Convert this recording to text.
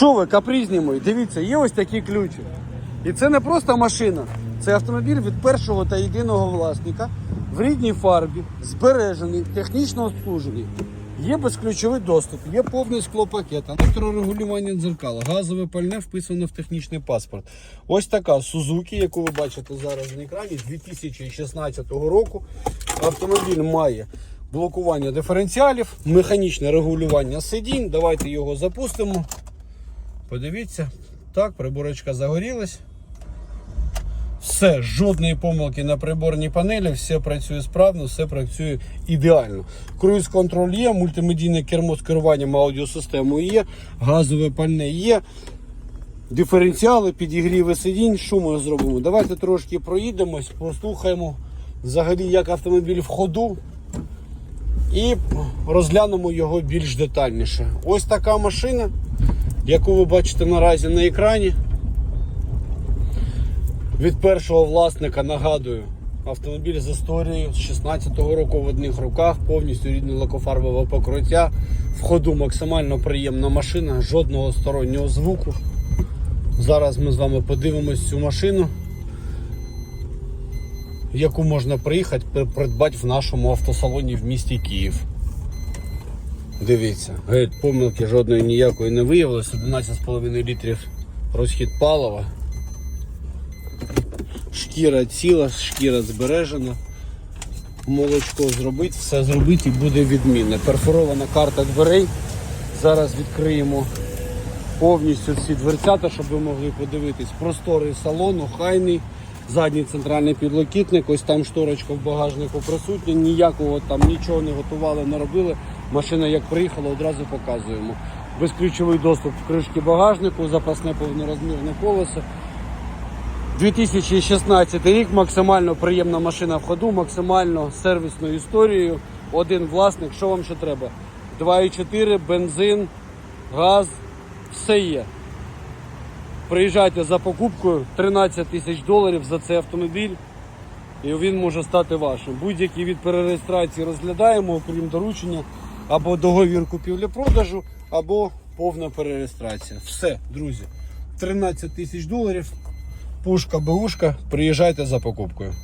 Що ви, капризні мої, дивіться, є ось такі ключі. І це не просто машина, це автомобіль від першого та єдиного власника в рідній фарбі, збережений, технічно обслужений. Є безключовий доступ, є повний склопакет, електрорегулювання дзеркала, газове пальне вписано в технічний паспорт. Ось така Suzuki, яку ви бачите зараз на екрані, з 2016 року. Автомобіль має блокування диференціалів, механічне регулювання сидінь. Давайте його запустимо. Подивіться, так, приборочка загорілась. Все, жодної помилки на приборній панелі, все працює справно, все працює ідеально. Круїз контроль є, мультимедійне кермо з керуванням аудіосистемою є, газове пальне є, диференціали, підігріви сидінь. Що ми зробимо? Давайте трошки проїдемось, послухаємо взагалі, як автомобіль в ходу. І розглянемо його більш детальніше. Ось така машина, яку ви бачите наразі на екрані. Від першого власника нагадую, автомобіль з історією з 16-го року в одних руках, повністю рідне лакофарбове покриття. В ходу максимально приємна машина, жодного стороннього звуку. Зараз ми з вами подивимось цю машину, яку можна приїхати придбати в нашому автосалоні в місті Київ. Дивіться, геть помилки жодної ніякої не виявилось. 11,5 літрів розхід палива. Шкіра ціла, шкіра збережена. Молочко зробить, все зробить і буде відмінне. Перфорована карта дверей. Зараз відкриємо повністю всі дверцята, щоб ви могли подивитись. Просторий салон, охайний, задній центральний підлокітник, ось там шторочка в багажнику присутня, ніякого там нічого не готували, не робили. Машина як приїхала, одразу показуємо. Безключовий доступ в кришки багажнику, запасне повнорозмірне колесо. 2016 рік, максимально приємна машина в ходу, максимально сервісною історією. Один власник, що вам ще треба? 2,4, бензин, газ, все є. Приїжджайте за покупкою 13 тисяч доларів за цей автомобіль, і він може стати вашим. Будь-який від перереєстрації розглядаємо, окрім доручення, або договір купівлі-продажу, або повна перереєстрація. Все, друзі. 13 тисяч доларів. Пушка, беушка, приїжджайте за покупкою.